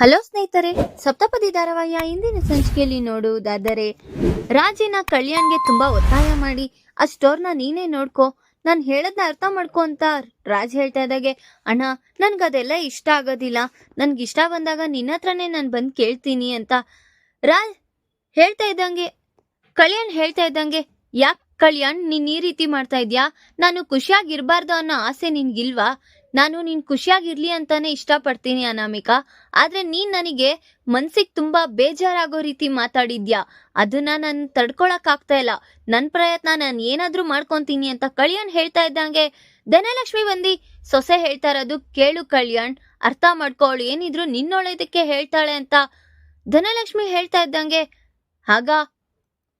Hello ಸ್ನೇಹಿತರೆ, ಸಪ್ತಪದಿ ಧಾರಾವಾಹಿಯ ಇಂದಿನ ಸಂಚಿಕೆಯಲ್ಲಿ ನೋಡುವುದಾದರೆ, ರಾಜಿನ ಕಲ್ಯಾಣ್ಗೆ ತುಂಬಾ ಒತ್ತಾಯ ಮಾಡಿ, ಆ ಸ್ಟೋರ್ನ ನೀನೇ ನೋಡ್ಕೋ, ನಾನು ಹೇಳದ್ನ ಅರ್ಥ ಮಾಡ್ಕೊ ಅಂತ ರಾಜ್ ಹೇಳ್ತಾ ಇದ್ದಾಗೆ. ಅಣ್ಣ, ನನ್ಗದೆಲ್ಲ ಇಷ್ಟ ಆಗೋದಿಲ್ಲ. ನನಗೆ ಇಷ್ಟ ಬಂದಾಗ ನಿನ್ನ ಹತ್ರನೇ ನಾನು ಬಂದು ಕೇಳ್ತೀನಿ ಅಂತ ರಾಜ್ ಹೇಳ್ತಾ ಇದ್ದಂಗೆ, ಕಲ್ಯಾಣ್ ಹೇಳ್ತಾ ಇದ್ದಂಗೆ, ಯಾಕೆ ಕಲ್ಯಾಣ್ ನೀನ್ ಈ ರೀತಿ ಮಾಡ್ತಾ ಇದ್ಯಾ? ನಾನು ಖುಷಿಯಾಗಿರ್ಬಾರ್ದು ಅನ್ನೋ ಆಸೆ ನಿನ್ಗಿಲ್ವಾ? ನಾನು ನೀನ್ ಖುಷಿಯಾಗಿರ್ಲಿ ಅಂತಾನೆ ಇಷ್ಟಪಡ್ತೀನಿ ಅನಾಮಿಕಾ. ಆದ್ರೆ ನೀನ್ ನನಗೆ ಮನ್ಸಿಗೆ ತುಂಬಾ ಬೇಜಾರಾಗೋ ರೀತಿ ಮಾತಾಡಿದ್ಯಾ. ಅದನ್ನ ನಾನು ತಡ್ಕೊಳಕ್ ಆಗ್ತಾ ಇಲ್ಲ. ನನ್ ಪ್ರಯತ್ನ ನಾನು ಏನಾದರೂ ಮಾಡ್ಕೊಂತೀನಿ ಅಂತ ಕಲ್ಯಾಣ್ ಹೇಳ್ತಾ ಇದ್ದಂಗೆ ಧನಲಕ್ಷ್ಮಿ ಬಂದಿ ಸೊಸೆ ಹೇಳ್ತಾ ಇರೋದು ಕೇಳು ಕಳ್ಯಾಣ್ ಅರ್ಥ ಮಾಡ್ಕೊಳ್ಳು ಏನಿದ್ರು ನಿನ್ನೊಳದಕ್ಕೆ ಹೇಳ್ತಾಳೆ ಅಂತ ಧನಲಕ್ಷ್ಮಿ ಹೇಳ್ತಾ ಇದ್ದಂಗೆ ಆಗ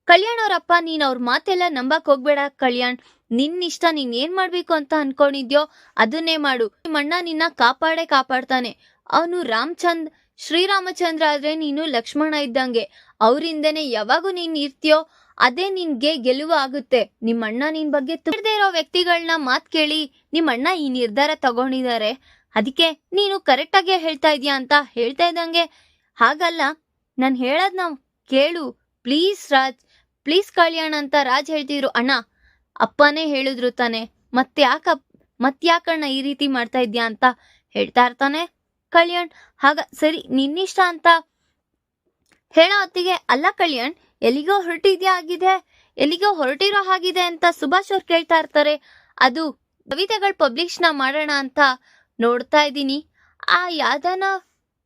ಕಲ್ಯಾಣ್ ಅವ್ರಪ್ಪ ನೀನ್ ಅವ್ರ ಮಾತೆಲ್ಲ ನಂಬಕ್ ಹೋಗ್ಬೇಡ ಕಲ್ಯಾಣ್. ನಿನ್ ಇಷ್ಟ ನೀನ್ ಏನ್ ಮಾಡ್ಬೇಕು ಅಂತ ಅನ್ಕೊಂಡಿದ್ಯೋ ಅದನ್ನೇ ಮಾಡು. ನಿಮ್ಮಣ್ಣ ನಿನ್ನ ಕಾಪಾಡೇ ಕಾಪಾಡ್ತಾನೆ. ಅವನು ರಾಮಚಂದ್, ಶ್ರೀರಾಮಚಂದ್ರ ಆದ್ರೆ ನೀನು ಲಕ್ಷ್ಮಣ ಇದ್ದಂಗೆ. ಅವರಿಂದನೇ ಯಾವಾಗೂ ನೀನ್ ಇರ್ತೀಯೋ ಅದೇ ನಿನ್ಗೆ ಗೆಲುವು ಆಗುತ್ತೆ. ನಿಮ್ಮಣ್ಣ ನಿನ್ ಬಗ್ಗೆ ತಿಳಿದೇ ಇರೋ ವ್ಯಕ್ತಿಗಳನ್ನ ಮಾತ್ ಕೇಳಿ ನಿಮ್ಮಣ್ಣ ಈ ನಿರ್ಧಾರ ತಗೊಂಡಿದ್ದಾರೆ ಅದಕ್ಕೆ ನೀನು ಕರೆಕ್ಟಾಗಿ ಹೇಳ್ತಾ ಇದೀಯ ಅಂತ ಹೇಳ್ತಾ ಇದ್ದಂಗೆ. ಹಾಗಲ್ಲ, ನಾನು ಹೇಳೋದ್ನ ಕೇಳು. ಪ್ಲೀಸ್ ರಾಜ್, ಪ್ಲೀಸ್ ಕಳ್ಯಾಣ ಅಂತ ರಾಜ್ ಹೇಳ್ತಿದ್ರು. ಅಣ್ಣ ಅಪ್ಪನೇ ಹೇಳಿದ್ರು ತಾನೆ ಮತ್ತ್ಯಾಕ ಮತ್ತ್ಯಾಕಣ್ಣ ಈ ರೀತಿ ಮಾಡ್ತಾ ಇದ್ಯಾ ಅಂತ ಹೇಳ್ತಾ ಇರ್ತಾನೆ ಕಲ್ಯಾಣ್. ಆಗ ಸರಿ, ನಿನ್ನಿಷ್ಟ ಅಂತ ಹೇಳೋ ಹೊತ್ತಿಗೆ, ಅಲ್ಲ ಕಲ್ಯಾಣ್, ಎಲ್ಲಿಗೋ ಹೊರಟಿದ್ಯಾ ಆಗಿದೆ ಎಲ್ಲಿಗೋ ಹೊರಟಿರೋ ಹಾಗಿದೆ ಅಂತ ಸುಭಾಷ್ ಅವ್ರು ಕೇಳ್ತಾ ಇರ್ತಾರೆ. ಅದು ಕವಿತೆಗಳು ಪಬ್ಲಿಷ್ನ ಮಾಡೋಣ ಅಂತ ನೋಡ್ತಾ ಇದ್ದೀನಿ. ಆ ಯಾವ್ದಾನ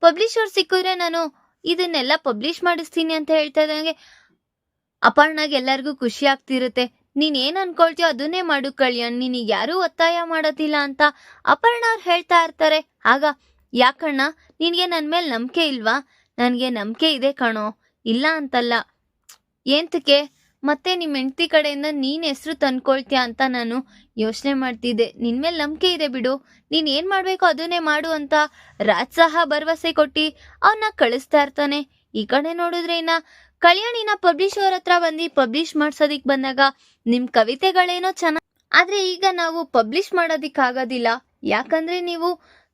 ಪಬ್ಲಿಷರ್ ಸಿಕ್ಕಿದ್ರೆ ನಾನು ಇದನ್ನೆಲ್ಲ ಪಬ್ಲಿಷ್ ಮಾಡಿಸ್ತೀನಿ ಅಂತ ಹೇಳ್ತಾ ಇದ್ದಂಗೆ ಅಪರ್ಣಾಗ ಎಲ್ಲರಿಗೂ ಖುಷಿ ಆಗ್ತಿರುತ್ತೆ. ನೀನ್ ಏನ್ ಅನ್ಕೊಳ್ತೀಯೋ ಅದನ್ನೇ ಮಾಡು ಕಲ್ಯಾಣ್, ನಿನಗೆ ಯಾರೂ ಒತ್ತಾಯ ಮಾಡೋದಿಲ್ಲ ಅಂತ ಅಪರ್ಣ ಅವ್ರು ಹೇಳ್ತಾ ಇರ್ತಾರೆ. ಆಗ, ಯಾಕಣ್ಣ, ನಿನಗೆ ನನ್ನ ಮೇಲೆ ನಂಬಿಕೆ ಇಲ್ವಾ? ನನಗೆ ನಂಬಿಕೆ ಇದೆ ಕಣೋ, ಇಲ್ಲ ಅಂತಲ್ಲ. ಏಂತಕ್ಕೆ ಮತ್ತೆ ನಿಮ್ಮ ಹೆಂಡತಿ ಕಡೆಯಿಂದ ನೀನ್ ಹೆಸರು ತಂದ್ಕೊಳ್ತೀಯ ಅಂತ ನಾನು ಯೋಚನೆ ಮಾಡ್ತಿದ್ದೆ. ನಿನ್ ಮೇಲೆ ನಂಬಿಕೆ ಇದೆ ಬಿಡು. ನೀನ್ ಏನ್ ಮಾಡ್ಬೇಕು ಅದನ್ನೇ ಮಾಡು ಅಂತ ರಾಜ್ ಸಹ ಭರವಸೆ ಕೊಟ್ಟಿ ಅವನ್ನ ಕಳಿಸ್ತಾ ಇರ್ತಾನೆ. ಈ ಕಡೆ ನೋಡಿದ್ರೆ ಇನ್ನ ಕಲ್ಯಾಣಿನ ಪಬ್ಲಿಷರ್ ಹತ್ರ ಬಂದು ಪಬ್ಲಿಷ್ ಮಾಡ್ಸೋದಿಕ್ ಬಂದಾಗ ನಿಮ್ ಕವಿತೆಗಳೇನೋ ಚೆನ್ನಾಗ್ ಆದ್ರೆ ಈಗ ನಾವು ಪಬ್ಲಿಷ್ ಮಾಡೋದಿಕ್ಕಾಗೋದಿಲ್ಲ ಯಾಕಂದ್ರೆ ನೀವು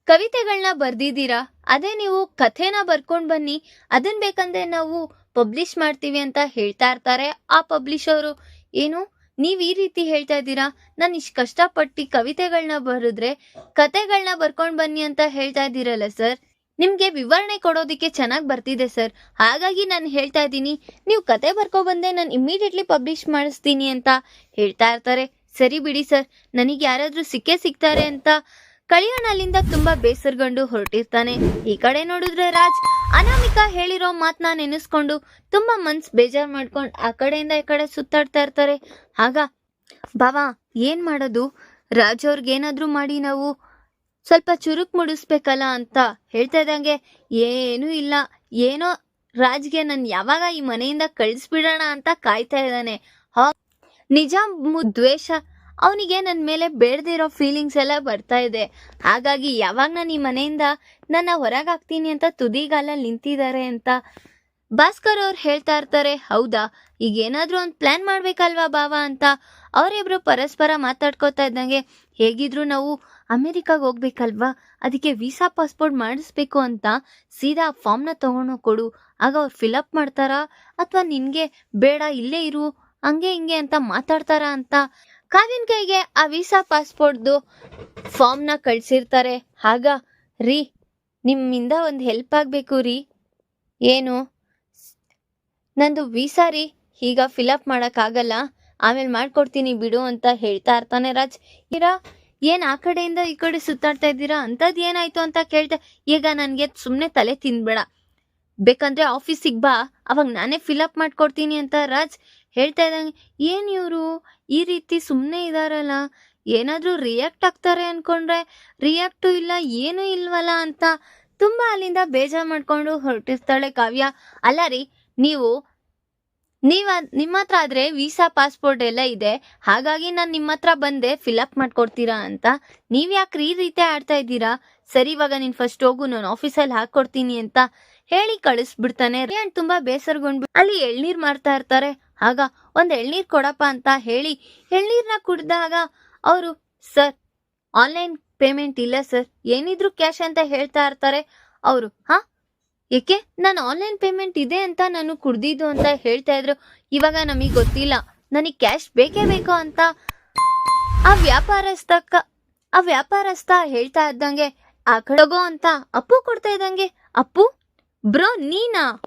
ಕವಿತೆಗಳನ್ನ ಬರ್ದಿದ್ದೀರಾ? ಅದೇ ನೀವು ಕಥೆನ ಬರ್ಕೊಂಡ್ ಬನ್ನಿ. ಅದನ್ ಬೇಕಂದ್ರೆ ನಾವು ಪಬ್ಲಿಷ್ ಮಾಡ್ತೀವಿ ಅಂತ ಹೇಳ್ತಾ ಇರ್ತಾರೆ ಆ ಪಬ್ಲಿಷರು. ಏನು? ನೀವು ಈ ರೀತಿ ಹೇಳ್ತಾ ಇದ್ದೀರಾ? ನಾನು ಇಷ್ಟು ಕಷ್ಟಪಟ್ಟು ಕವಿತೆಗಳನ್ನ ಬರೆದ್ರೆ ಕತೆಗಳನ್ನ ಬರ್ಕೊಂಡ್ ಬನ್ನಿ ಅಂತ ಹೇಳ್ತಾ ಇದ್ದೀರಲ್ಲ ಸರ್. ನಿಮ್ಗೆ ವಿವರಣೆ ಕೊಡೋದಕ್ಕೆ ಚೆನ್ನಾಗಿ ಬರ್ತಿದೆ, ಸರ್. ಹಾಗಾಗಿ ನಾನು ಹೇಳ್ತಾ ಇದ್ದೀನಿ, ನೀವು ಕತೆ ಬರ್ಕೊ ಬಂದೆ ನಾನು ಇಮ್ಮಿಡಿಯೇಟ್ಲಿ ಪಬ್ಲಿಷ್ ಮಾಡಿಸ್ತೀನಿ ಅಂತ ಹೇಳ್ತಾ ಇರ್ತಾರೆ. ಸರಿ ಬಿಡಿ, ಸರ್. ನನಗೆ ಯಾರಾದ್ರೂ ಸಿಕ್ಕೇ ಸಿಗ್ತಾರೆ ಅಂತ ಕಳಿಯೋಣ ಅಲ್ಲಿಂದ ತುಂಬಾ ಬೇಸರ್ಗೊಂಡು ಹೊರಟಿರ್ತಾನೆ. ಈ ಕಡೆ ನೋಡಿದ್ರೆ ರಾಜ್ ಅನಾಮಿಕಾ ಹೇಳಿರೋ ಮಾತನ್ನ ನೆನೆಸ್ಕೊಂಡು ತುಂಬಾ ಮನ್ಸ್ ಬೇಜಾರ್ ಮಾಡ್ಕೊಂಡು ಆ ಕಡೆಯಿಂದ ಈ ಕಡೆ ಸುತ್ತಾಡ್ತಾ ಇರ್ತಾರೆ. ಆಗ, ಬಾವಾ, ಏನ್ ಮಾಡೋದು? ರಾಜ್ ಅವ್ರಿಗೆ ಏನಾದ್ರೂ ಮಾಡಿ ನಾವು ಸ್ವಲ್ಪ ಚುರುಕ್ ಮುಡಿಸ್ಬೇಕಲ್ಲ ಅಂತ ಹೇಳ್ತಾ ಇದ್ದಂಗೆ, ಏನೂ ಇಲ್ಲ. ಏನೋ ರಾಜ್ಗೆ ನಾನು ಯಾವಾಗ ಈ ಮನೆಯಿಂದ ಕಳಿಸ್ಬಿಡೋಣ ಅಂತ ಕಾಯ್ತಾ ಇದ್ದಾನೆ. ನಿಜ ದ್ವೇಷ. ಅವನಿಗೆ ನನ್ನ ಮೇಲೆ ಬೇಡದಿರೋ ಫೀಲಿಂಗ್ಸ್ ಎಲ್ಲ ಬರ್ತಾ ಇದೆ. ಹಾಗಾಗಿ ಯಾವಾಗ ನಾನು ಈ ಮನೆಯಿಂದ ನನ್ನ ಹೊರಗಾಗ್ತೀನಿ ಅಂತ ತುದಿಗಾಲ ನಿಂತಿದ್ದಾರೆ ಅಂತ ಭಾಸ್ಕರ್ ಅವ್ರು ಹೇಳ್ತಾ ಇರ್ತಾರೆ. ಹೌದಾ? ಈಗ ಏನಾದರೂ ಒಂದು ಪ್ಲಾನ್ ಮಾಡಬೇಕಲ್ವಾ ಬಾವ ಅಂತ ಅವರಿಬ್ರು ಪರಸ್ಪರ ಮಾತಾಡ್ಕೋತಾ ಇದ್ದಂಗೆ, ಹೇಗಿದ್ರು ನಾವು ಅಮೆರಿಕಾಗ್ ಹೋಗ್ಬೇಕಲ್ವಾ? ಅದಕ್ಕೆ ವೀಸಾ ಪಾಸ್ಪೋರ್ಟ್ ಮಾಡಿಸ್ಬೇಕು ಅಂತ ಸೀದಾ ಫಾರ್ಮ್ನ ತೊಗೊಂಡು ಕೊಡು. ಆಗ ಅವ್ರು ಫಿಲಪ್ ಮಾಡ್ತಾರಾ? ಅಥವಾ ನಿನಗೆ ಬೇಡ, ಇಲ್ಲೇ ಇರು, ಹಂಗೆ ಹಿಂಗೆ ಅಂತ ಮಾತಾಡ್ತಾರ ಅಂತ ಕಾವಿನ ಕೈಗೆ ಆ ವೀಸಾ ಪಾಸ್ಪೋರ್ಟ್ದು ಫಾರ್ಮ್ನ ಕಳ್ಸಿರ್ತಾರೆ. ಆಗ, ರೀ, ನಿಮ್ಮಿಂದ ಒಂದು ಹೆಲ್ಪ್ ಆಗಬೇಕು ರೀ. ಏನು? ನಂದು ವೀಸಾ ರೀ, ಈಗ ಫಿಲಪ್ ಮಾಡೋಕ್ಕಾಗಲ್ಲ ಆಮೇಲೆ ಮಾಡ್ಕೊಡ್ತೀನಿ ಬಿಡು ಅಂತ ಹೇಳ್ತಾ ಇರ್ತಾನೆ ರಾಜ್. ಇರಾ ಏನ್ ಆ ಕಡೆಯಿಂದ ಈ ಕಡೆ ಸುತ್ತಾಡ್ತಾ ಇದ್ದೀರಾ? ಅಂಥದ್ದು ಏನಾಯ್ತು ಅಂತ ಕೇಳ್ತಾ, ಈಗ ನನಗೆ ಸುಮ್ಮನೆ ತಲೆ ತಿನ್ಬೇಡ. ಬೇಕಂದ್ರೆ ಆಫೀಸಿಗೆ ಬಾ. ಅವಾಗ ನಾನೇ ಫಿಲಪ್ ಮಾಡ್ಕೊಡ್ತೀನಿ ಅಂತ ರಾಜ್ ಹೇಳ್ತಾ ಇದ್ದಂಗೆ, ಏನು ಇವರು? ಈ ರೀತಿ ಸುಮ್ಮನೆ ಇದಾರಲ್ಲ. ಏನಾದರೂ ರಿಯಾಕ್ಟ್ ಆಗ್ತಾರೆ ಅನ್ಕೊಂಡ್ರೆ ರಿಯಾಕ್ಟು ಇಲ್ಲ, ಏನೂ ಇಲ್ವಲ್ಲ ಅಂತ ತುಂಬ ಅಲ್ಲಿಂದ ಬೇಜಾರು ಮಾಡ್ಕೊಂಡು ಹೊರಟಿರ್ತಾಳೆ ಕಾವ್ಯ. ಅಲ್ಲ ರೀ, ನೀವು ನೀವ ನಿಮ್ಮ ಹತ್ರ ಆದ್ರೆ ವೀಸಾ ಪಾಸ್ಪೋರ್ಟ್ ಎಲ್ಲ ಇದೆ. ಹಾಗಾಗಿ ನಾನು ನಿಮ್ಮ ಹತ್ರ ಬಂದೆ ಫಿಲಪ್ ಮಾಡ್ಕೊಡ್ತೀರಾ ಅಂತ. ನೀವ್ ಯಾಕೆ ಈ ರೀತಿ ಆಡ್ತಾ ಇದ್ದೀರಾ? ಸರಿ, ಇವಾಗ ನೀನ್ ಫಸ್ಟ್ ಹೋಗು, ನಾನು ಆಫೀಸಲ್ಲಿ ಹಾಕೊಡ್ತೀನಿ ಅಂತ ಹೇಳಿ ಕಳಿಸ್ಬಿಡ್ತಾನೆ. ರಿಯಾನ್ ತುಂಬಾ ಬೇಸರಗೊಂಡ್ಬಿ ಅಲ್ಲಿ ಎಳ್ನೀರ್ ಮಾಡ್ತಾ ಇರ್ತಾರೆ. ಆಗ ಒಂದ್ ಎಳ್ನೀರ್ ಕೊಡಪ್ಪ ಅಂತ ಹೇಳಿ ಎಳ್ನೀರ್ನ ಕುಡ್ದಾಗ ಅವರು, ಸರ್ ಆನ್ಲೈನ್ ಪೇಮೆಂಟ್ ಇಲ್ಲ, ಸರ್. ಏನಿದ್ರು ಕ್ಯಾಶ್ ಅಂತ ಹೇಳ್ತಾ ಇರ್ತಾರೆ. ಅವರು, ಹಾ ಏಕೆ? ನಾನು ಆನ್ಲೈನ್ ಪೇಮೆಂಟ್ ಇದೆ ಅಂತ ನಾನು ಕುಡ್ದಿದ್ದು ಅಂತ ಹೇಳ್ತಾ ಇದ್ರು. ಇವಾಗ ನಮಗೆ ಗೊತ್ತಿಲ್ಲ. ನನಗೆ ಕ್ಯಾಶ್ ಬೇಕೇ ಬೇಕು ಅಂತ. ಆ ವ್ಯಾಪಾರಸ್ಥಕ್ಕ ಆ ವ್ಯಾಪಾರಸ್ಥ ಹೇಳ್ತಾ ಇದ್ದಂಗೆ, ಆ ಕಡೆಗೋ ಅಂತ ಅಪ್ಪು ಕೊಡ್ತಾ ಇದ್ದಂಗೆ. ಅಪ್ಪು, ಬ್ರೋ ನೀನಾ?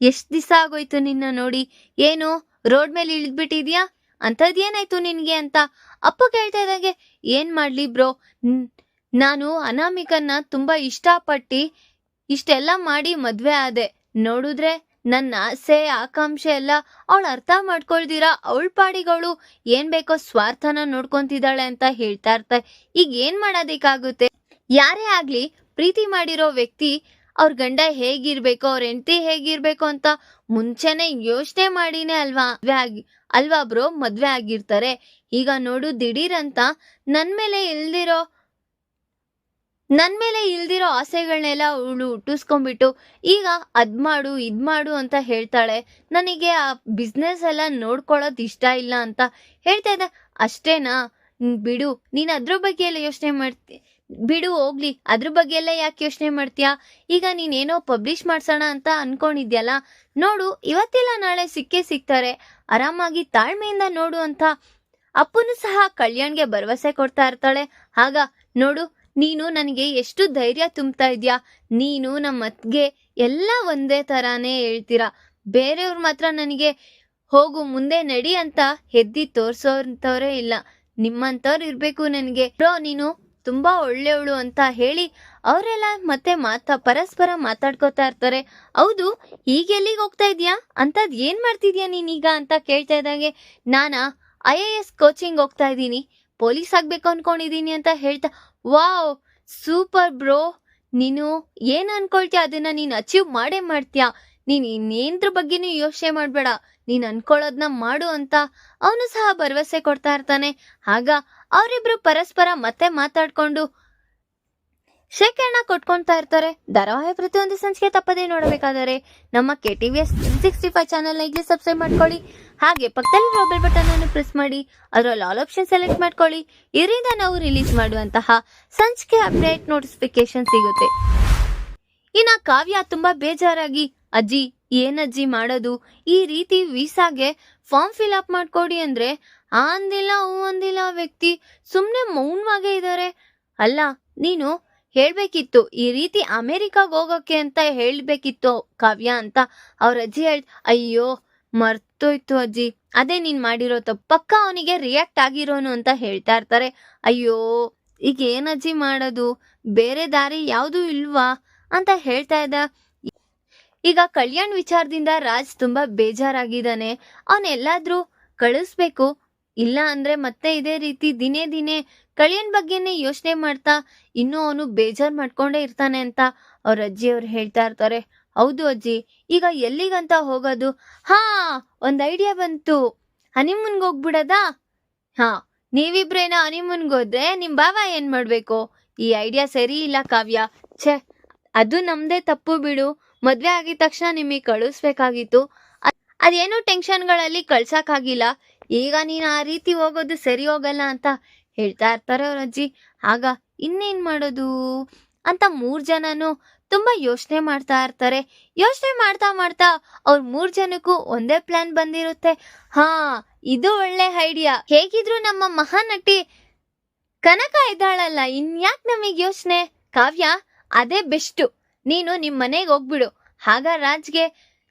ಎಷ್ಟು ದಿವಸ ಆಗೋಯ್ತು ನಿನ್ನ ನೋಡಿ. ಏನು, ರೋಡ್ ಮೇಲೆ ಇಳಿದ್ಬಿಟ್ಟಿದ್ಯಾ? ಅಂಥದ್ದೇನಾಯ್ತು ನಿನಗೆ ಅಂತ ಅಪ್ಪ ಕೇಳ್ತಾ ಇದ್ದಂಗೆ, ಏನು ಮಾಡ್ಲಿ ಬ್ರೋ? ನಾನು ಅನಾಮಿಕನ್ನ ತುಂಬಾ ಇಷ್ಟಪಟ್ಟು ಇಷ್ಟೆಲ್ಲ ಮಾಡಿ ಮದ್ವೆ ಆದೆ. ನೋಡಿದ್ರೆ ನನ್ನ ಆಸೆ, ಆಕಾಂಕ್ಷೆ ಎಲ್ಲ ಅವಳು ಅರ್ಥ ಮಾಡ್ಕೊಳ್ದಿರಾ? ಅವಳ ಪಾಡಿಗಳು ಏನ್ ಬೇಕೋ ಸ್ವಾರ್ಥನ ನೋಡ್ಕೊಂತಿದ್ದಾಳೆ ಅಂತ ಹೇಳ್ತಾ ಇರ್ತಾರೆ ಈಗ ಏನ್ ಮಾಡೋದಕ್ಕಾಗುತ್ತೆ? ಯಾರೇ ಆಗ್ಲಿ ಪ್ರೀತಿ ಮಾಡಿರೋ ವ್ಯಕ್ತಿ ಅವ್ರ ಗಂಡ ಹೇಗಿರ್ಬೇಕು, ಅವ್ರ ಹೆಂಡತಿ ಹೇಗಿರ್ಬೇಕು ಅಂತ ಮುಂಚೆನೆ ಯೋಚನೆ ಮಾಡಿನೇ ಅಲ್ವಾ? ಆಗಿ, ಅಲ್ವಾ ಬ್ರೋ? ಮದ್ವೆ ಆಗಿರ್ತಾರೆ. ಈಗ ನೋಡು ದಿಢೀರ್ ಅಂತ ನನ್ ಮೇಲೆ ಇಲ್ದಿರೋ ನನ್ ಮೇಲೆ ಇಲ್ದಿರೋ ಆಸೆಗಳನ್ನೆಲ್ಲ ಅವಳು ಹುಟ್ಟಿಸ್ಕೊಂಡ್ಬಿಟ್ಟು ಈಗ ಅದ್ ಮಾಡು, ಇದ್ ಮಾಡು ಅಂತ ಹೇಳ್ತಾಳೆ. ನನಗೆ ಆ ಬಿಸ್ನೆಸ್ ಎಲ್ಲ ನೋಡ್ಕೊಳ್ಳೋದು ಇಷ್ಟ ಇಲ್ಲ ಅಂತ ಹೇಳ್ತಾ ಇದ್ದೆ. ಅಷ್ಟೇನಾ? ಬಿಡು. ನೀನು ಅದ್ರ ಬಗ್ಗೆ ಎಲ್ಲ ಯೋಚನೆ ಮಾಡ್ತಿ, ಬಿಡು, ಹೋಗ್ಲಿ. ಅದ್ರ ಬಗ್ಗೆ ಎಲ್ಲ ಯಾಕೆ ಯೋಚನೆ ಮಾಡ್ತೀಯಾ? ಈಗ ನೀನೇನೋ ಪಬ್ಲಿಷ್ ಮಾಡ್ಸೋಣ ಅಂತ ಅನ್ಕೊಂಡಿದ್ಯಲ್ಲ? ನೋಡು, ಇವತ್ತಿಲ್ಲ ನಾಳೆ ಸಿಕ್ಕೇ ಸಿಗ್ತಾರೆ. ಆರಾಮಾಗಿ ತಾಳ್ಮೆಯಿಂದ ನೋಡು ಅಂತ. ಅಪ್ಪನು ಸಹ ಕಲ್ಯಾಣ್ಗೆ ಭರವಸೆ ಕೊಡ್ತಾ ಇರ್ತಾಳೆ. ಆಗ, ನೋಡು ನೀನು ನನಗೆ ಎಷ್ಟು ಧೈರ್ಯ ತುಂಬ್ತಾ ಇದೆಯಾ? ನೀನು ನಮ್ಮ ಅತ್ಗೆ ಎಲ್ಲ ಒಂದೇ ತರಾನೇ ಹೇಳ್ತೀರಾ? ಬೇರೆಯವ್ರು ಮಾತ್ರ ನನಗೆ ಹೋಗು, ಮುಂದೆ ನಡಿ ಅಂತ ಹೆದ್ದಿ ತೋರ್ಸೋಂಥವ್ರೇ ಇಲ್ಲ. ನಿಮ್ಮಂಥವ್ರು ಇರಬೇಕು ನನಗೆ. ಬ್ರೋ, ನೀನು ತುಂಬಾ ಒಳ್ಳೆಯವಳು ಅಂತ ಹೇಳಿ ಅವರೆಲ್ಲ ಮತ್ತೆ ಮಾತಾ, ಪರಸ್ಪರ ಮಾತಾಡ್ಕೋತಾ ಇರ್ತಾರೆ. ಹೌದು ಈಗ ಎಲ್ಲಿಗೆ ಹೋಗ್ತಾ ಇದೆಯಾ? ಅಂಥದ್ದು ಏನು ಮಾಡ್ತಿದ್ಯಾ ನೀನೀಗ ಅಂತ ಕೇಳ್ತಾ ಇದ್ದಂಗೆ ನಾನಾ ಐ ಎ ಎಸ್ ಕೋಚಿಂಗ್ ಹೋಗ್ತಾ ಇದ್ದೀನಿ. ಪೊಲೀಸ್ ಆಗಬೇಕು ಅಂದ್ಕೊಂಡಿದ್ದೀನಿ ಅಂತ ಹೇಳ್ತಾ ವಾವ್, ಸೂಪರ್ ಬ್ರೋ. ನೀನು ಏನ್ ಅನ್ಕೊಳ್ತೀಯ? ಅದನ್ನ ನೀನು ಅಚೀವ್ ಮಾಡೇ ಮಾಡ್ತೀಯ. ನೀನ್ ಇನ್ನೇನ್ರ ಬಗ್ಗೆನೂ ಯೋಚನೆ ಮಾಡ್ಬೇಡ. ನೀನ್ ಅನ್ಕೊಳ್ಳೋದನ್ನ ಮಾಡು ಅಂತ ಅವನು ಸಹ ಭರವಸೆ ಕೊಡ್ತಾ ಇರ್ತಾನೆ. ಆಗ ಅವರಿಬ್ರು ಪರಸ್ಪರ ಮತ್ತೆ ಮಾತಾಡ್ಕೊಂಡು ಶೇಖರಣ ಕೊಟ್ಕೊಳ್ತಾ ಇರ್ತಾರೆ. ಧಾರಾವಾಹಿ ಪ್ರತಿಯೊಂದು ಸಂಚಿಕೆ ತಪ್ಪದೇ ನೋಡಬೇಕಾದರೆ ನಮ್ಮ K T V S sixty five channel ಈಗಲೇ ಸಬ್ಸ್ಕ್ರೈಬ್ ಮಾಡ್ಕೊಳ್ಳಿ. ಹಾಗೆ ಪಕ್ಕದಲ್ಲಿ ಬೆಲ್ ಬಟನ್ ಅನ್ನು ಪ್ರೆಸ್ ಮಾಡಿ. ಅದರಲ್ಲಿ ಆಲ್ ಆಪ್ಷನ್ ಸೆಲೆಕ್ಟ್ ಮಾಡ್ಕೊಳ್ಳಿ. ಇದರಿಂದ ನಾವು ರಿಲೀಸ್ ಮಾಡುವಂತಹ ಸಂಚಿಕೆ ಅಪ್ಡೇಟ್ ನೋಟಿಫಿಕೇಶನ್ ಸಿಗುತ್ತೆ. ಇನ್ನ ಕಾವ್ಯ ತುಂಬಾ ಬೇಜಾರಾಗಿ, ಅಜ್ಜಿ, ಏನಜ್ಜಿ ಮಾಡೋದು? ಈ ರೀತಿ ವೀಸಾಗೆ ಫಾರ್ಮ್ ಫಿಲ್ ಅಪ್ ಮಾಡ್ಕೊಡಿ ಅಂದ್ರೆ, ಆ ಅಂದಿಲ್ಲ ಹೂ ಅಂದಿಲ್ಲ ವ್ಯಕ್ತಿ ಸುಮ್ಮನೆ ಮೌನವಾಗೇ ಇದ್ದಾರೆ ಅಲ್ಲ, ನೀನು ಹೇಳ್ಬೇಕಿತ್ತು. ಈ ರೀತಿ ಅಮೆರಿಕಾಗ್ ಹೋಗೋಕೆ ಅಂತ ಹೇಳ್ಬೇಕಿತ್ತು ಕಾವ್ಯ ಅಂತ ಅವ್ರ ಅಜ್ಜಿ ಹೇಳ್, ಅಯ್ಯೋ, ಮರ್ತೋಯ್ತು ಅಜ್ಜಿ. ಅದೇ ನೀನ್ ಮಾಡಿರೋ ತಪ್ಪು. ಪಕ್ಕ ಅವನಿಗೆ ರಿಯಾಕ್ಟ್ ಆಗಿರೋನು ಅಂತ ಹೇಳ್ತಾ ಇರ್ತಾರೆ. ಅಯ್ಯೋ ಈಗ ಏನಜ್ಜಿ ಮಾಡೋದು? ಬೇರೆ ದಾರಿ ಯಾವುದು ಇಲ್ವಾ? ಅಂತ ಹೇಳ್ತಾ ಇದ್ದ. ಈಗ ಕಲ್ಯಾಣ್ ವಿಚಾರದಿಂದ ರಾಜ್ ತುಂಬಾ ಬೇಜಾರಾಗಿದ್ದಾನೆ. ಅವನೆಲ್ಲಾದ್ರೂ ಕಳಿಸ್ಬೇಕು. ಇಲ್ಲ ಅಂದ್ರೆ ಮತ್ತೆ ಇದೇ ರೀತಿ ದಿನೇ ದಿನೇ ಕಳಿಯನ್ ಬಗ್ಗೆನೇ ಯೋಚನೆ ಮಾಡ್ತಾ ಇನ್ನೂ ಅವನು ಬೇಜಾರ್ ಮಾಡ್ಕೊಂಡೇ ಇರ್ತಾನೆ ಅಂತ ಅವ್ರ ಅಜ್ಜಿ ಅವ್ರು ಹೇಳ್ತಾ ಇರ್ತಾರೆ. ಹೌದು ಅಜ್ಜಿ, ಈಗ ಎಲ್ಲಿಗಂತ ಹೋಗೋದು? ಹಾ, ಒಂದ್ ಐಡಿಯಾ ಬಂತು. ಹನಿಮೂನ್ಗೆ ಹೋಗ್ಬಿಡದಾ? ಹಾ, ನೀವಿಬ್ರೇನ ಹನಿಮೂನ್ಗೆ ಹೋದ್ರೆ ನಿಮ್ ಬಾವ ಏನ್ ಮಾಡ್ಬೇಕು? ಈ ಐಡಿಯಾ ಸರಿ ಇಲ್ಲ ಕಾವ್ಯ. ಛೆ, ಅದು ನಮ್ದೇ ತಪ್ಪು ಬಿಡು. ಮದ್ವೆ ಆಗಿದ ತಕ್ಷಣ ನಿಮಗೆ ಕಳಿಸ್ಬೇಕಾಗಿತ್ತು. ಅದೇನೋ ಟೆನ್ಷನ್ಗಳಲ್ಲಿ ಕಳ್ಸಕ್ಕಾಗಿಲ್ಲ. ಈಗ ನೀನು ಆ ರೀತಿ ಹೋಗೋದು ಸರಿ ಹೋಗಲ್ಲ ಅಂತ ಹೇಳ್ತಾ ಇರ್ತಾರೆ ಅವ್ರ ಅಜ್ಜಿ ಆಗ ಇನ್ನೇನ್ ಮಾಡೋದು? ಅಂತ ಮೂರ್ ಜನನು ತುಂಬಾ ಯೋಚನೆ ಮಾಡ್ತಾ ಇರ್ತಾರೆ. ಯೋಚನೆ ಮಾಡ್ತಾ ಮಾಡ್ತಾ ಅವ್ರ ಮೂರ್ ಜನಕ್ಕೂ ಒಂದೇ ಪ್ಲಾನ್ ಬಂದಿರುತ್ತೆ. ಹಾ, ಇದು ಒಳ್ಳೆ ಐಡಿಯಾ ಹೇಗಿದ್ರು ನಮ್ಮ ಮಹಾನಟಿ ಕನಕ ಇದ್ದಾಳಲ್ಲ, ಇನ್ಯಾಕ್ ನಮಗ್ ಯೋಚನೆ? ಕಾವ್ಯ, ಅದೇ ಬೆಸ್ಟು ನೀನು ನಿಮ್ಮ ಮನೆಗೆ ಹೋಗ್ಬಿಡು. ಆಗ ರಾಜ್ಗೆ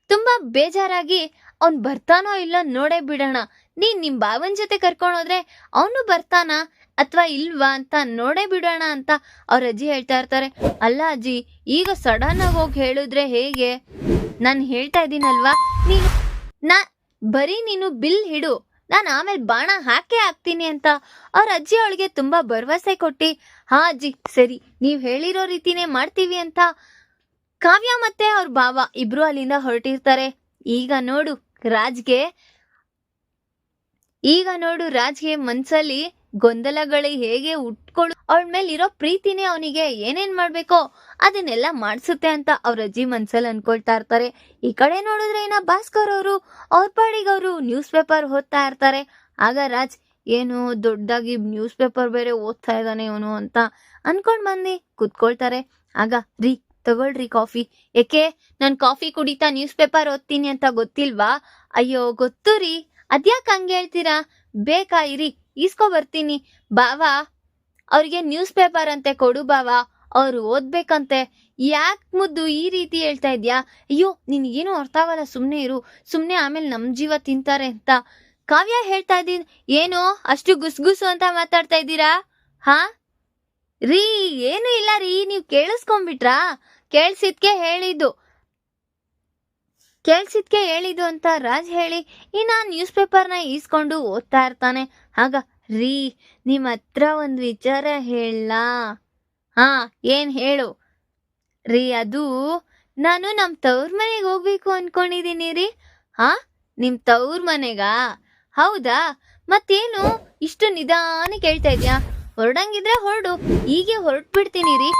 ತುಂಬಾ ಬೇಜಾರಾಗಿ ಅವ್ನ್ ಬರ್ತಾನೋ ಇಲ್ಲ ನೋಡೇ ಬಿಡೋಣ. ನೀನ್ ನಿಮ್ ಬಾವನ್ ಜೊತೆ ಕರ್ಕೊಂಡೋದ್ರೆ ಅವನು ಬರ್ತಾನ ಅಥವಾ ಇಲ್ವಾ ಅಂತ ನೋಡೇ ಬಿಡೋಣ ಅಂತ ಅವ್ರ ಅಜ್ಜಿ ಹೇಳ್ತಾ ಇರ್ತಾರೆ. ಅಲ್ಲ ಅಜ್ಜಿ, ಈಗ ಸಡನ್ ಆಗಿ ಹೋಗಿ ಹೇಳಿದ್ರೆ ಹೇಗೆ? ನಾನು ಹೇಳ್ತಾ ಇದ್ದೀನಲ್ವಾ? ನೀನು ನಾ, ಬರೀ ನೀನು ಬಿಲ್ ಹಿಡು. ನಾನು ಆಮೇಲೆ ಬಾಣ ಹಾಕೇ ಹಾಕ್ತೀನಿ ಅಂತ ಅವ್ರ ಅಜ್ಜಿ ಅವಳಿಗೆ ತುಂಬಾ ಭರವಸೆ ಕೊಟ್ಟಿ, ಹಾ ಅಜ್ಜಿ, ಸರಿ, ನೀವು ಹೇಳಿರೋ ರೀತಿನೇ ಮಾಡ್ತೀವಿ ಅಂತ ಕಾವ್ಯ ಮತ್ತೆ ಅವ್ರ ಬಾವ ಇಬ್ರು ಅಲ್ಲಿಂದ ಹೊರಟಿರ್ತಾರೆ. ಈಗ ನೋಡು, ರಾಜ್ಗೆ ಈಗ ನೋಡು ರಾಜ್ಗೆ ಮನ್ಸಲ್ಲಿ ಗೊಂದಲಗಳೇ ಹೇಗೆ ಉಟ್ಕೊಳ್ಳು ಅವಳ ಮೇಲೆ ಇರೋ ಪ್ರೀತಿನೇ ಅವನಿಗೆ ಏನೇನ್ ಮಾಡ್ಬೇಕೋ ಅದನ್ನೆಲ್ಲ ಮಾಡಿಸುತ್ತೆ ಅಂತ ಅವ್ರ ಅಜ್ಜಿ ಮನ್ಸಲ್ಲಿ ಅನ್ಕೊಳ್ತಾ ಇರ್ತಾರೆ. ಈ ಕಡೆ ನೋಡಿದ್ರೆ ಏನ ಭಾಸ್ಕರ್ ಅವರು, ಅವ್ರ ಪಾಡಿಗೆ ನ್ಯೂಸ್ ಪೇಪರ್ ಓದ್ತಾ ಇರ್ತಾರೆ. ಆಗ ರಾಜ್, ಏನು ದೊಡ್ಡದಾಗಿ ನ್ಯೂಸ್ ಪೇಪರ್ ಬೇರೆ ಓದ್ತಾ ಇದ್ದಾನೆ ಇವನು ಅಂತ ಅನ್ಕೊಂಡ್ ಬಂದು ಕುತ್ಕೊಳ್ತಾರೆ. ಆಗ, ರೀ, ತಗೊಳ್ರಿ ಕಾಫಿ. ಏಕೆ? ನಾನು ಕಾಫಿ ಕುಡಿತಾ ನ್ಯೂಸ್ ಪೇಪರ್ ಓದ್ತೀನಿ ಅಂತ ಗೊತ್ತಿಲ್ವಾ? ಅಯ್ಯೋ, ಗೊತ್ತು ರೀ. ಅದ್ಯಾಕೆ ಹಂಗೆ ಹೇಳ್ತೀರಾ? ಬೇಕಾ ಇರಿ, ಈಸ್ಕೊ ಬರ್ತೀನಿ. ಬಾವಾ, ಅವ್ರಿಗೆ ನ್ಯೂಸ್ ಪೇಪರ್ ಅಂತೆ ಕೊಡು ಬಾವಾ, ಅವ್ರು ಓದ್ಬೇಕಂತೆ. ಯಾಕೆ ಮುದ್ದು ಈ ರೀತಿ ಹೇಳ್ತಾ ಇದ್ಯಾ? ಅಯ್ಯೋ, ನಿನಗೇನು ಅರ್ಥ ಆಗಲ್ಲ ಸುಮ್ಮನೆ ಇರು. ಸುಮ್ಮನೆ ಆಮೇಲೆ ನಮ್ಮ ಜೀವ ತಿಂತಾರೆ ಅಂತ. ಕಾವ್ಯ ಹೇಳ್ತಾ ಇದ್ದೀನಿ. ಏನು, ಅಷ್ಟು ಗುಸ್ಗುಸು ಅಂತ ಮಾತಾಡ್ತಾ ಇದ್ದೀರಾ? ಹಾ? ರೀ, ಏನು ಇಲ್ಲ ರೀ, ನೀವು ಕೇಳಿಸ್ಕೊಂಬಿಟ್ರಾ ಕೇಳಿಸಿದ್ಕೆ ಹೇಳಿದ್ದು. ಕೇಳಿಸಿದ್ಕೆ ಹೇಳಿದು ಅಂತ ರಾಜ್ ಹೇಳಿ ಇನ್ನ ನ್ಯೂಸ್ ಪೇಪರ್ನ ಈಸ್ಕೊಂಡು ಓದ್ತಾ ಇರ್ತಾನೆ. ಆಗ, ರೀ ನಿಮ್ಮ ಹತ್ರ ಒಂದು ವಿಚಾರ ಹೇಳ ಹಾ, ಏನ್ ಹೇಳು? ರೀ, ಅದು ನಾನು ನಮ್ಮ ತವ್ರ ಮನೆಗೆ ಹೋಗ್ಬೇಕು ಅನ್ಕೊಂಡಿದೀನಿ ರೀ. ಹಾ, ನಿಮ್ ತವ್ರ ಮನೆಗಾ? ಹೌದಾ? ಮತ್ತೇನು? ಇಷ್ಟು ನಿಧಾನ ಕೇಳ್ತಾ ಇದ್ಯಾ? ಹೊರಡಂಗಿದ್ರೆ ಹೊರಡು, ಹೀಗೆ ಹೊರಟ್ಬಿಡ್ತೀನಿ ರೀ.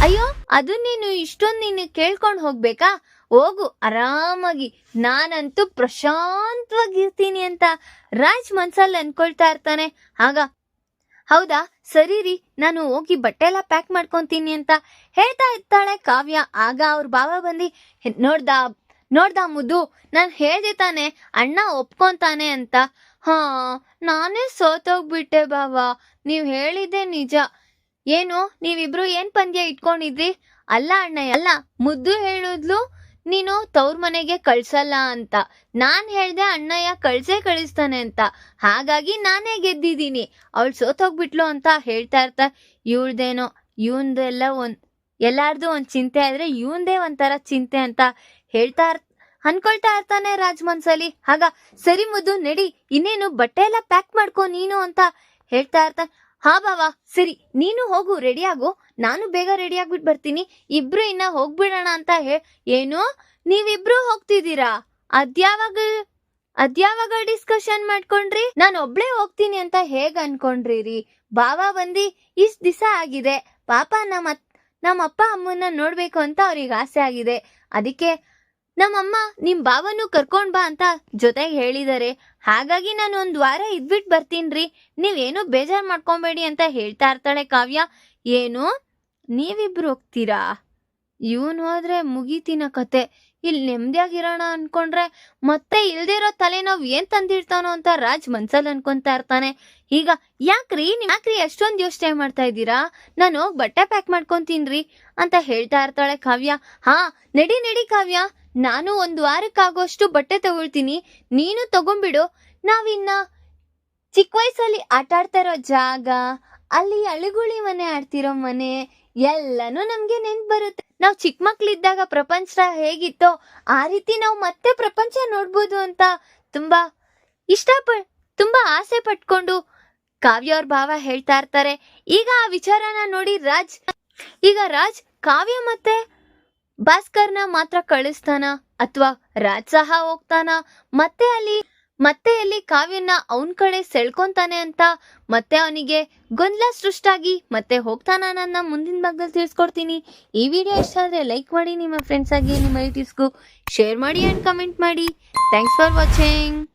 ಅಯ್ಯೋ ಅದು ನೀನು ಇಷ್ಟೊಂದು ನೀನು ಕೇಳ್ಕೊಂಡು ಹೋಗ್ಬೇಕಾ? ಹೋಗು, ಆರಾಮಾಗಿ. ನಾನಂತೂ ಪ್ರಶಾಂತವಾಗಿರ್ತೀನಿ ಅಂತ ರಾಜ್ ಮನ್ಸಲ್ಲಿ ಅನ್ಕೊಳ್ತಾ ಇರ್ತಾನೆ. ಆಗ, ಹೌದಾ, ಸರಿ ರೀ, ನಾನು ಹೋಗಿ ಬಟ್ಟೆ ಎಲ್ಲ ಪ್ಯಾಕ್ ಮಾಡ್ಕೊಂತೀನಿ ಅಂತ ಹೇಳ್ತಾ ಇರ್ತಾಳೆ ಕಾವ್ಯ. ಆಗ ಅವ್ರ ಬಾವ ಬಂದು, "ಹೆ- ನೋಡ್ದ ನೋಡ್ದ ಮುದ್ದು, ನಾನು ಹೇಳ್ದೆ ತಾನೆ, ಅಣ್ಣ ಒಪ್ಕೊಂತಾನೆ ಅಂತ. ಹಾ, ನಾನೇ ಸೋತೋಗ್ಬಿಟ್ಟೆ ಬಾವ ನೀವು ಹೇಳಿದ್ದೆ ನಿಜ. ಏನು, ನೀವಿಬ್ರು ಏನ್ ಪಂದ್ಯ ಇಟ್ಕೊಂಡಿದ್ರಿ? ಅಲ್ಲ ಅಣ್ಣ ಅಲ್ಲ, ಮುದ್ದು ಹೇಳಿದ್ಲು ನೀನು ತವ್ರ ಮನೆಗೆ ಕಳ್ಸಲ್ಲ ಅಂತ. ನಾನ್ ಹೇಳ್ದೆ ಅಣ್ಣಯ್ಯ ಕಳ್ಸೇ ಕಳಿಸ್ತಾನೆ ಅಂತ. ಹಾಗಾಗಿ ನಾನೇ ಗೆದ್ದಿದ್ದೀನಿ. ಅವಳು ಸೋತೋಗ್ಬಿಟ್ಲು ಅಂತ ಹೇಳ್ತಾ ಇರ್ತಾ, ಇವಳ್ದೇನೋ ಇವಂದೆಲ್ಲ ಒಂದ್, ಎಲ್ಲಾರ್ದು ಒಂದ್ ಚಿಂತೆ ಆದ್ರೆ ಇವಂದೇ ಒಂಥರ ಚಿಂತೆ ಅಂತ ಹೇಳ್ತಾ ಇರ್, ಅನ್ಕೊಳ್ತಾ ಇರ್ತಾನೆ ರಾಜ್ ಮನ್ಸಲ್ಲಿ. ಸರಿ ಮುದ್ದು, ನಡಿ, ಇನ್ನೇನು ಬಟ್ಟೆ ಎಲ್ಲ ಪ್ಯಾಕ್ ಮಾಡ್ಕೊ ನೀನು ಅಂತ ಹೇಳ್ತಾ ಇರ್ತಾನೆ ಹಾ ಬಾವ, ಸರಿ, ನೀನು ಹೋಗು ರೆಡಿ ಆಗು. ನಾನು ಬೇಗ ರೆಡಿ ಆಗ್ಬಿಟ್ಟು ಬರ್ತೀನಿ. ಇಬ್ರು ಇನ್ನ ಹೋಗ್ಬಿಡೋಣ ಅಂತ ಹೇ, ಏನು? ನೀವಿಬ್ರು ಹೋಗ್ತಿದ್ದೀರಾ? ಅದ್ಯಾವಾಗ ಅದ್ಯಾವಾಗ ಡಿಸ್ಕಷನ್ ಮಾಡ್ಕೊಂಡ್ರಿ? ನಾನು ಒಬ್ಳೇ ಹೋಗ್ತೀನಿ ಅಂತ ಹೇಗ್ ಅನ್ಕೊಂಡ್ರಿ ರೀ ಬಾವ ಬಂದಿ, ಇಷ್ಟ್ ದಿಸ ಆಗಿದೆ. ಪಾಪ ನಮ್ಮ ನಮ್ಮ ಅಪ್ಪ ಅಮ್ಮನ್ನ ನೋಡ್ಬೇಕು ಅಂತ ಅವ್ರಿಗೆ ಆಸೆ ಆಗಿದೆ. ಅದಕ್ಕೆ ನಮ್ಮಮ್ಮ, ನಿಮ್ ಬಾವನು ಕರ್ಕೊಂಡ್ ಬಾ ಅಂತ ಜೊತೆಗೆ ಹೇಳಿದಾರೆ. ಹಾಗಾಗಿ ನಾನು ಒಂದ್ ವಾರ ಇದ್ಬಿಟ್ ಬರ್ತೀನ್ರಿ. ನೀವೇನು ಬೇಜಾರ್ ಮಾಡ್ಕೊಂಬೇಡಿ ಅಂತ ಹೇಳ್ತಾ ಇರ್ತಾಳೆ ಕಾವ್ಯ. ಏನು? ನೀವಿಬ್ರು ಹೋಗ್ತೀರಾ? ಇವನ್ ಹೋದ್ರೆ ಮುಗೀತಿನ ಕತೆ. ಇಲ್ಲಿ ನೆಮ್ಮದಿಯಾಗಿರೋಣ ಅನ್ಕೊಂಡ್ರೆ ಮತ್ತೆ ಇಲ್ದಿರೋ ತಲೆನೋವು ಏನ್ ತಂದಿರ್ತಾನೋ ಅಂತ ರಾಜ್ ಮನ್ಸಲ್ಲಿ ಅನ್ಕೊಂತಾ ಇರ್ತಾನೆ. ಈಗ ಯಾಕ್ರಿ ಯಾಕ್ರಿ ಎಷ್ಟೊಂದ್ ಯೋಚನೆ ಮಾಡ್ತಾ ಇದ್ದೀರಾ? ನಾನು ಬಟ್ಟೆ ಪ್ಯಾಕ್ ಮಾಡ್ಕೊಂತೀನ್ರಿ ಅಂತ ಹೇಳ್ತಾ ಇರ್ತಾಳೆ ಕಾವ್ಯ. ಹಾ, ನಡಿ ನಡಿ ಕಾವ್ಯ. ನಾನು ಒಂದು ವಾರಕ್ಕಾಗೋಷ್ಟು ಬಟ್ಟೆ ತಗೊಳ್ತೀನಿ, ನೀನು ತಗೊಂಬಿಡು ನಾವಿನ್ನ ಚಿಕ್ಕ ವಯಸ್ಸಲ್ಲಿ ಆಟ ಆಡ್ತಾ ಇರೋ ಜಾಗ, ಅಲ್ಲಿ ಅಳಿಗುಳಿ ಮನೆ ಆಡ್ತಿರೋ ಮನೆ, ಎಲ್ಲನೂ ನಮ್ಗೆ ನೆನ್ಪು ಬರುತ್ತೆ. ನಾವು ಚಿಕ್ಕ ಮಕ್ಳಿದ್ದಾಗ ಪ್ರಪಂಚ ಹೇಗಿತ್ತೋ ಆ ರೀತಿ ನಾವು ಮತ್ತೆ ಪ್ರಪಂಚ ನೋಡ್ಬೋದು ಅಂತ ತುಂಬಾ ಇಷ್ಟಪ ತುಂಬಾ ಆಸೆ ಪಟ್ಕೊಂಡು ಕಾವ್ಯ ಅವ್ರ ಭಾವ ಹೇಳ್ತಾ ಇರ್ತಾರೆ. ಈಗ ಆ ವಿಚಾರನ ನೋಡಿ ರಾಜ್. ಈಗ ರಾಜ್, ಕಾವ್ಯ ಮತ್ತೆ ಭಾಸ್ಕರ್ನ ಮಾತ್ರ ಕಳಿಸ್ತಾನ ಅಥವಾ ರಾಜ್ ಸಹ ಹೋಗ್ತಾನ? ಮತ್ತೆ ಅಲ್ಲಿ ಮತ್ತೆ ಅಲ್ಲಿ ಕಾವ್ಯನ ಅವನ್ ಕಡೆ ಸೆಳ್ಕೊಂತಾನೆ ಅಂತ ಮತ್ತೆ ಅವನಿಗೆ ಗೊಂದಲ ಸೃಷ್ಟಾಗಿ ಮತ್ತೆ ಹೋಗ್ತಾನ ನನ್ನ ಮುಂದಿನ ಭಾಗದಲ್ಲಿ ತಿಳಿಸ್ಕೊಡ್ತೀನಿ. ಈ ವಿಡಿಯೋ ಇಷ್ಟ ಆದ್ರೆ ಲೈಕ್ ಮಾಡಿ, ನಿಮ್ಮ ಫ್ರೆಂಡ್ಸ್ ಆಗಿ, ನಿಮ್ಮ ರಿಲೇಟಿವ್ಸ್ಗೂ ಶೇರ್ ಮಾಡಿ ಅಂಡ್ ಕಮೆಂಟ್ ಮಾಡಿ. Thanks for watching